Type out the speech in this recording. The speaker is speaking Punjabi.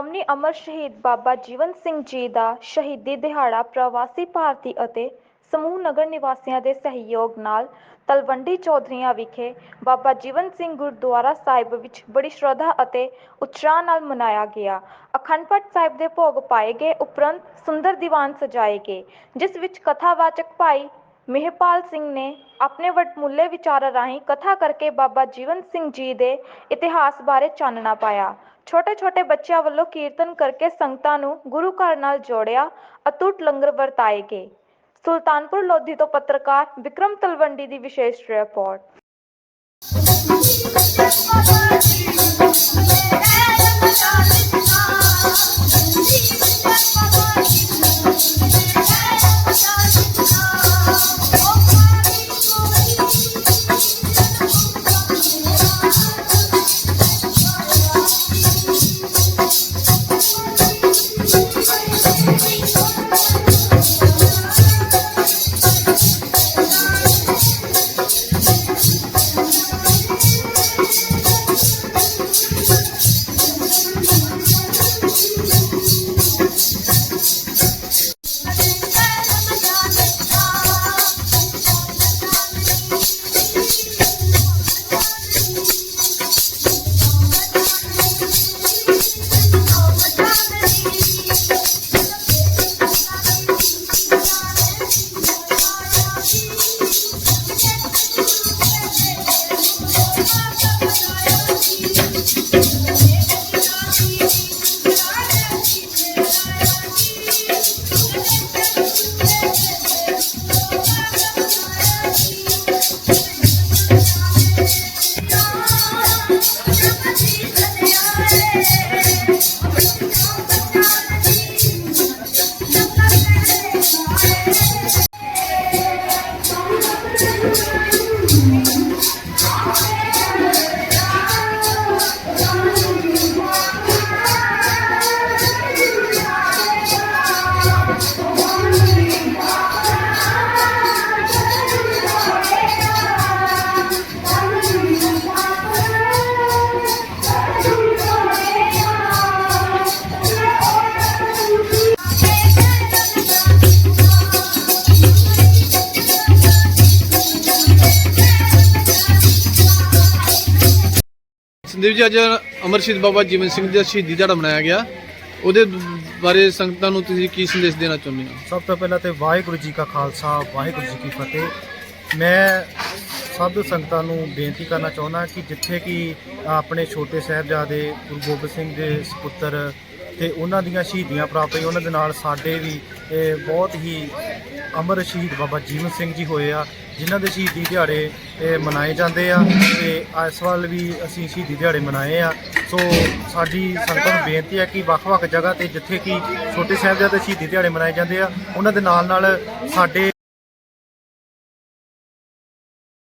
ਅਮਰ ਸ਼ਹੀਦ ਬਾਬਾ ਜੀਵਨ ਸਿੰਘ ਜੀ ਦਾ ਸ਼ਹੀਦੀ ਦਿਹਾੜਾ ਪ੍ਰਵਾਸੀ ਭਾਰਤੀ ਅਤੇ ਸਮੂਹ ਨਗਰ ਨਿਵਾਸੀਆਂ ਦੇ ਸਹਿਯੋਗ ਨਾਲ ਤਲਵੰਡੀ ਚੌਧਰੀਆਂ ਵਿਖੇ ਬਾਬਾ ਜੀਵਨ ਸਿੰਘ ਗੁਰਦੁਆਰਾ ਸਾਹਿਬ ਵਿੱਚ ਬੜੀ ਸ਼ਰਧਾ ਅਤੇ ਉਤਸ਼ਾਹ ਨਾਲ ਮਨਾਇਆ ਗਿਆ। ਅਖੰਡ ਪਾਠ ਸਾਹਿਬ ਦੇ ਭੋਗ ਪਾਏ ਗਏ, ਉਪਰੰਤ ਸੁੰਦਰ ਦੀਵਾਨ ਸਜਾਏ ਗਏ, ਜਿਸ ਵਿੱਚ ਕਥਾਵਾਚਕ ਭਾਈ ਮੇਹਪਾਲ ਸਿੰਘ ਨੇ ਆਪਣੇ ਵਡਮੁੱਲੇ ਵਿਚਾਰਾਂ ਰਾਹੀਂ ਕਥਾ ਕਰਕੇ ਬਾਬਾ ਜੀਵਨ ਸਿੰਘ ਜੀ ਦੇ ਇਤਿਹਾਸ ਬਾਰੇ ਚਾਨਣਾ ਪਾਇਆ। ਛੋਟੇ ਛੋਟੇ ਬੱਚਿਆਂ ਵੱਲੋਂ ਕੀਰਤਨ ਕਰਕੇ ਸੰਗਤਾਂ ਨੂੰ ਗੁਰੂ ਘਰ ਨਾਲ ਜੋੜਿਆ, ਅਤੁੱਟ ਲੰਗਰ ਵਰਤਾਏ ਗਏ। ਸੁਲਤਾਨਪੁਰ ਲੋਧੀ ਤੋਂ ਪੱਤਰਕਾਰ ਵਿਕਰਮ ਤਲਵੰਡੀ ਦੀ ਵਿਸ਼ੇਸ਼ ਰਿਪੋਰਟ। ਸੰਦੀਪ ਜੀ ਅੱਜ ਅਮਰ ਸ਼ਹੀਦ ਬਾਬਾ ਜੀਵਨ ਸਿੰਘ ਜੀ ਦਾ ਸ਼ਹੀਦੀ ਦਿਹਾੜਾ ਮਨਾਇਆ ਗਿਆ। ਉਹਦੇ ਬਾਰੇ ਸੰਗਤਾਂ ਨੂੰ ਤੁਸੀਂ ਕੀ ਸੰਦੇਸ਼ ਦੇਣਾ ਚਾਹੁੰਦੇ ਹੋ? ਸਭ ਤੋਂ ਪਹਿਲਾਂ ਤੇ ਵਾਹਿਗੁਰੂ ਜੀ ਕਾ ਖਾਲਸਾ, ਵਾਹਿਗੁਰੂ ਜੀ ਕੀ ਫਤਿਹ। ਮੈਂ ਸਭ ਸੰਗਤਾਂ ਨੂੰ ਬੇਨਤੀ ਕਰਨਾ ਚਾਹੁੰਦਾ ਕਿ ਜਿੱਥੇ ਕਿ ਆਪਣੇ ਛੋਟੇ ਸਾਹਿਬਜ਼ਾਦੇ ਗੁਰੂ ਗੋਬਿੰਦ ਸਿੰਘ ਦੇ ਸੁਪੁੱਤਰ ਤੇ ਉਹਨਾਂ ਦੀਆਂ ਸ਼ਹੀਦੀਆਂ ਪ੍ਰਾਪਤ ਹੋਈ ਉਹਨਾਂ ਦੇ ਨਾਲ ਸਾਡੇ ਵੀ ਬਹੁਤ ਹੀ ਅਮਰ ਸ਼ਹੀਦ ਬਾਬਾ ਜੀਵਨ ਸਿੰਘ ਜੀ ਹੋਏ ਆ, ਜਿਨ੍ਹਾਂ ਦੇ ਸ਼ਹੀਦੀ ਦਿਹਾੜੇ ਮਨਾਏ ਜਾਂਦੇ ਆ ਤੇ ਇਸ ਵੱਲ ਵੀ ਅਸੀਂ ਸ਼ਹੀਦੀ ਦਿਹਾੜੇ ਮਨਾਏ ਆ। ਸੋ ਸਾਡੀ ਸੰਗਤਾਂ ਨੂੰ ਬੇਨਤੀ ਹੈ ਕਿ ਵੱਖ-ਵੱਖ ਜਗ੍ਹਾ ਤੇ ਜਿੱਥੇ ਕਿ ਛੋਟੇ ਸਾਹਿਬਜ਼ਾਦੇ ਸ਼ਹੀਦੀ ਦਿਹਾੜੇ ਮਨਾਏ ਜਾਂਦੇ ਆ, ਉਹਨਾਂ ਦੇ ਨਾਲ ਨਾਲ ਸਾਡੇ